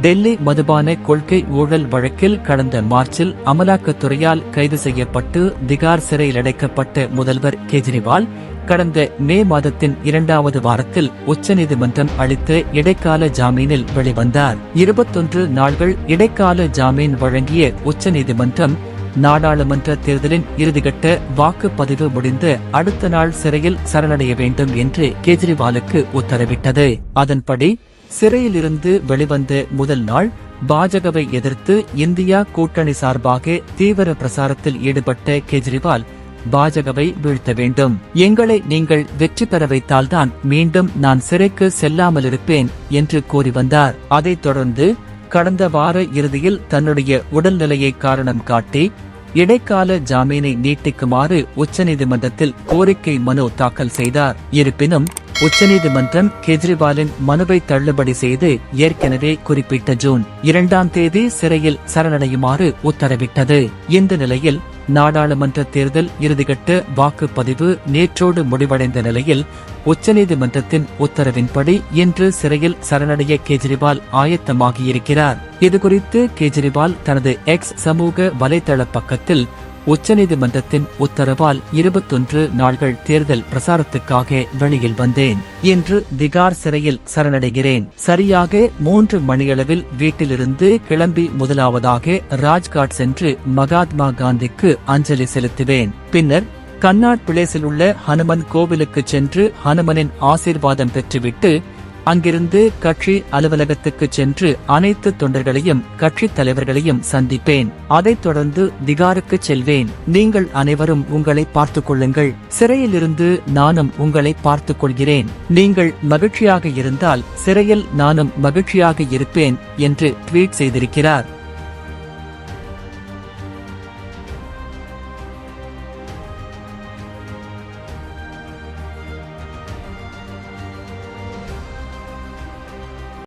டெல்லி மதுபான கொள்கை ஊழல் வழக்கில் கடந்த மார்ச்சில் அமலாக்கத்துறையால் கைது செய்யப்பட்டு திகார் சிறையில் அடைக்கப்பட்ட முதல்வர் கெஜ்ரிவால் கடந்த மே மாதத்தின் இரண்டாவது வாரத்தில் உச்சநீதிமன்றம் அளித்த இடைக்கால ஜாமீனில் வெளிவந்தார். இருபத்தொன்று நாள்கள் இடைக்கால ஜாமீன் வழங்கிய உச்சநீதிமன்றம் நாடாளுமன்ற தேர்தலின் இறுதிக்கட்ட வாக்குப்பதிவு முடிந்து அடுத்த நாள் சிறையில் சரணடைய வேண்டும் என்று கெஜ்ரிவாலுக்கு உத்தரவிட்டது. அதன்படி சிறையிலிருந்து வெளிவந்த முதல் நாள் பாஜகவை எதிர்த்து இந்தியா கூட்டணி சார்பாக தீவிர பிரசாரத்தில் ஈடுபட்ட கெஜ்ரிவால் பாஜகவை வீழ்த்த வேண்டும். எங்களை நீங்கள் வெற்றி பெற வைத்தால்தான் மீண்டும் நான் சிறைக்கு செல்லாமல் இருப்பேன் என்று கூறி வந்தார். அதைத் தொடர்ந்து கடந்த வார இறுதியில் தன்னுடைய உடல்நிலையை காரணம் காட்டி இடைக்கால ஜாமீனை நீட்டிக்குமாறு உச்சநீதிமன்றத்தில் கோரிக்கை மனு தாக்கல் செய்தார். இருப்பினும் உச்சநீதிமன்றம் கெஜ்ரிவாலின் மனுவை தள்ளுபடி செய்து ஏற்கனவே குறிப்பிட்ட ஜூன் இரண்டாம் தேதி சிறையில் சரணடையுமாறு உத்தரவிட்டது. இந்த நிலையில் நாடாளுமன்ற தேர்தல் இறுதிக்கட்ட வாக்குப்பதிவு நேற்றோடு முடிவடைந்த நிலையில் உச்சநீதிமன்றத்தின் உத்தரவின்படி இன்று சிறையில் சரணடைய கெஜ்ரிவால் ஆயத்தமாகியிருக்கிறார். இதுகுறித்து கெஜ்ரிவால் தனது எக்ஸ் சமூக வலைதள பக்கத்தில் உச்சநீதிமன்றத்தின் உத்தரவால் இருபத்தொன்று நாள்கள் தேர்தல் பிரசாரத்துக்காக வெளியில் வந்தேன். இன்று திகார் சிறையில் சரணடைகிறேன். சரியாக மூன்று மணியளவில் வீட்டிலிருந்து கிளம்பி முதலாவதாக ராஜ்காட் சென்று மகாத்மா காந்திக்கு அஞ்சலி செலுத்துவேன். பின்னர் கன்னாட் பிளேஸில் உள்ள ஹனுமன் கோவிலுக்கு சென்று ஹனுமனின் ஆசீர்வாதம் பெற்றுவிட்டு அங்கிருந்து கட்சி அலுவலகத்துக்கு சென்று அனைத்து தொண்டர்களையும் கட்சி தலைவர்களையும் சந்திப்பேன். அதைத் தொடர்ந்து திகாருக்கு செல்வேன். நீங்கள் அனைவரும் உங்களை பார்த்துக் கொள்ளுங்கள். சிறையிலிருந்து நானும் உங்களை பார்த்துக் கொள்கிறேன். நீங்கள் மகிழ்ச்சியாக இருந்தால் சிறையில் நானும் மகிழ்ச்சியாக இருப்பேன் என்று ட்வீட் செய்திருக்கிறார்.